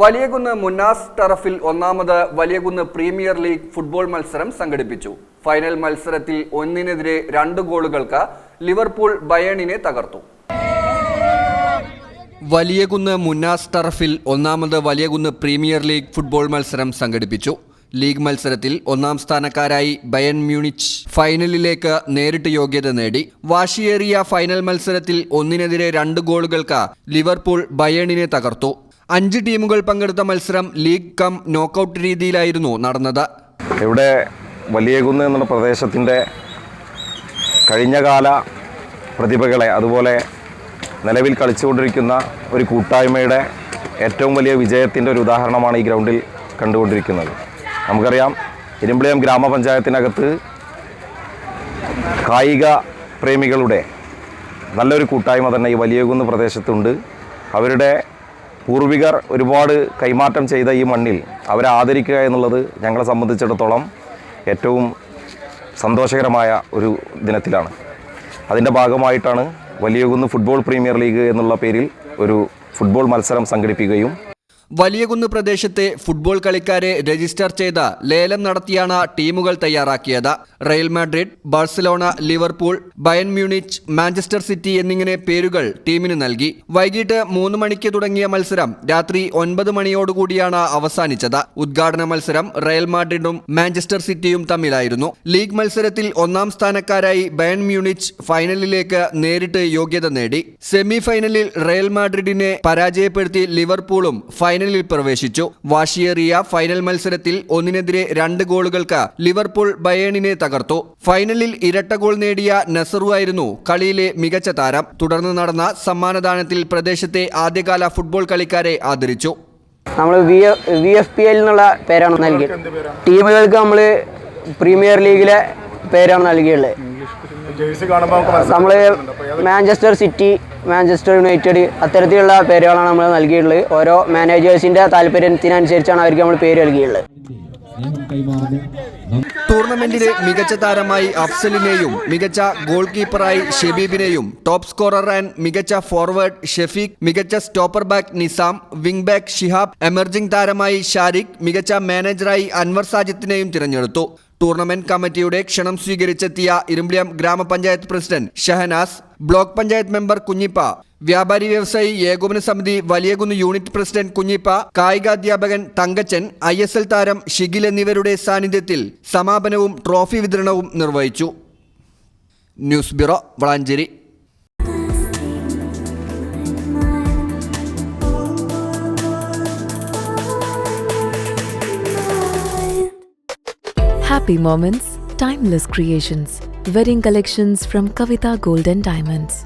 വലിയകുന്ന് മുന്നാസ് ടറഫിൽ ഒന്നാമത് Valiyakunnu premier league football മത്സരം സംഘടിപ്പിച്ചു. ഫൈനൽ മത്സരത്തിൽ ഒന്നിനെതിരെ രണ്ട് ഗോളുകൾക്ക് ലിവർപൂൾ ബയേണിനെ തകർത്തു. വലിയകുന്ന് മുന്നാസ് ടറഫിൽ ഒന്നാമത് വലിയകുന്ന് പ്രീമിയർ ലീഗ് ഫുട്ബോൾ മത്സരം സംഘടിപ്പിച്ചു. ലീഗ് മത്സരത്തിൽ ഒന്നാം സ്ഥാനക്കാരായി ബയൺ മ്യൂണിച്ച് ഫൈനലിലേക്ക് നേരിട്ട് യോഗ്യത നേടി. വാശിയേറിയ ഫൈനൽ മത്സരത്തിൽ ഒന്നിനെതിരെ രണ്ട് ഗോളുകൾക്ക് ലിവർപൂൾ ബയണിനെ തകർത്തു. അഞ്ച് ടീമുകൾ പങ്കെടുത്ത മത്സരം ലീഗ് കം നോക്കൌട്ട് രീതിയിലായിരുന്നു നടന്നത്. ഇവിടെ വലിയകുന്ന് എന്നുള്ള പ്രദേശത്തിന്റെ കഴിഞ്ഞകാല പ്രതിഭകളെ അതുപോലെ നിലവിൽ കളിച്ചുകൊണ്ടിരിക്കുന്ന ഒരു കൂട്ടായ്മയുടെ ഏറ്റവും വലിയ വിജയത്തിന്റെ ഒരു ഉദാഹരണമാണ് ഈ ഗ്രൗണ്ടിൽ കണ്ടുകൊണ്ടിരിക്കുന്നത്. നമുക്കറിയാം ഇരുമ്പിളിയം ഗ്രാമപഞ്ചായത്തിനകത്ത് കായിക പ്രേമികളുടെ നല്ലൊരു കൂട്ടായ്മ തന്നെ ഈ വലിയകുന്ന് പ്രദേശത്തുണ്ട്. അവരുടെ പൂർവികർ ഒരുപാട് കൈമാറ്റം ചെയ്ത ഈ മണ്ണിൽ അവരെ ആദരിക്കുക എന്നുള്ളത് ഞങ്ങളെ സംബന്ധിച്ചിടത്തോളം ഏറ്റവും സന്തോഷകരമായ ഒരു ദിനത്തിലാണ്. അതിന്റെ ഭാഗമായിട്ടാണ് വലിയകുന്ന് ഫുട്ബോൾ പ്രീമിയർ ലീഗ് എന്നുള്ള പേരിൽ ഒരു ഫുട്ബോൾ മത്സരം സംഘടിപ്പിക്കുകയും വലിയകുന്ന് പ്രദേശത്തെ ഫുട്ബോൾ കളിക്കാരെ രജിസ്റ്റർ ചെയ്ത ലേലം നടത്തിയാണ് ടീമുകൾ തയ്യാറാക്കിയത്. Real Madrid Barcelona Liverpool Bayern Munich Manchester City എന്നിങ്ങനെ പേരുകൾ ടീമിന് നൽകി. വൈകിട്ട് മൂന്ന് മണിക്ക് തുടങ്ങിയ മത്സരം രാത്രി ഒൻപത് മണിയോടുകൂടിയാണ് അവസാനിച്ചത്. ഉദ്ഘാടന മത്സരം റയൽ മാഡ്രിഡും മാഞ്ചസ്റ്റർ സിറ്റിയും തമ്മിലായിരുന്നു. ലീഗ് മത്സരത്തിൽ ഒന്നാം സ്ഥാനക്കാരായി ബയൺ മ്യൂണിച്ച് ഫൈനലിലേക്ക് നേരിട്ട് യോഗ്യത നേടി. സെമി ഫൈനലിൽ റയൽ മാഡ്രിഡിനെ പരാജയപ്പെടുത്തി ലിവർപൂളും ഫൈനലിൽ പ്രവേശിച്ചു. വാശിയേറിയ ഫൈനൽ മത്സരത്തിൽ ഒന്നിനെതിരെ രണ്ട് ഗോളുകൾക്ക് ലിവർപൂൾ ബയേണിനെ തകർത്തു. ഫൈനലിൽ ഇരട്ട ഗോൾ നേടിയ നസറു ആയിരുന്നു കളിയിലെ മികച്ച താരം. തുടർന്ന് നടന്ന സമ്മാനദാനത്തിൽ പ്രദേശത്തെ ആദ്യകാല ഫുട്ബോൾ കളിക്കാരെ ആദരിച്ചു. നമ്മൾ V V F P L എന്നുള്ള പേരാണ് നൽകിയത്. ടീമുകൾക്ക് നമ്മൾ പ്രീമിയർ ലീഗിലെ പേരാണ് നൽകിയുള്ളത്. നമ്മൾ മാഞ്ചസ്റ്റർ സിറ്റി മാഞ്ചസ്റ്റർ യുണൈറ്റഡ് അത്തരത്തിലുള്ള പേരുകളാണ് നമ്മൾ നൽകിയിട്ടുള്ളത്. ഓരോ മാനേജേഴ്സിന്റെ താല്പര്യത്തിനനുസരിച്ചാണ് അവർക്ക് നമ്മൾ പേര് നൽകിയിട്ടുള്ളത്. ടൂർണമെന്റിലെ മികച്ച താരമായി അഫ്സലിനെയും മികച്ച ഗോൾ കീപ്പറായി ഷെബീബിനെയും ടോപ്പ് സ്കോറർ ആൻഡ് മികച്ച ഫോർവേഡ് ഷെഫീഖ് മികച്ച stopper back Nizam wing back Shihab emerging താരമായി ഷാരിഖ് മികച്ച മാനേജറായി അൻവർ സാജിത്തിനെയും തിരഞ്ഞെടുത്തു. ടൂർണമെന്റ് കമ്മിറ്റിയുടെ ക്ഷണം സ്വീകരിച്ചെത്തിയ ഇരുമ്പിളിയം ഗ്രാമപഞ്ചായത്ത് president Shahnaz block panchayat member Kunhippa വ്യാപാരി വ്യവസായി ഏകോപന സമിതി വലിയകുന്ന് യൂണിറ്റ് പ്രസിഡന്റ് കുഞ്ഞിപ്പ കായികാധ്യാപകൻ തങ്കച്ചൻ ഐ എസ് എൽ താരം ഷിഗിൽ എന്നിവരുടെ സാന്നിധ്യത്തിൽ സമാപനവും ട്രോഫി വിതരണവും നിർവഹിച്ചു news bureau Valanchery Happy moments, timeless creations. Wedding collections from Kavita Gold and Diamonds.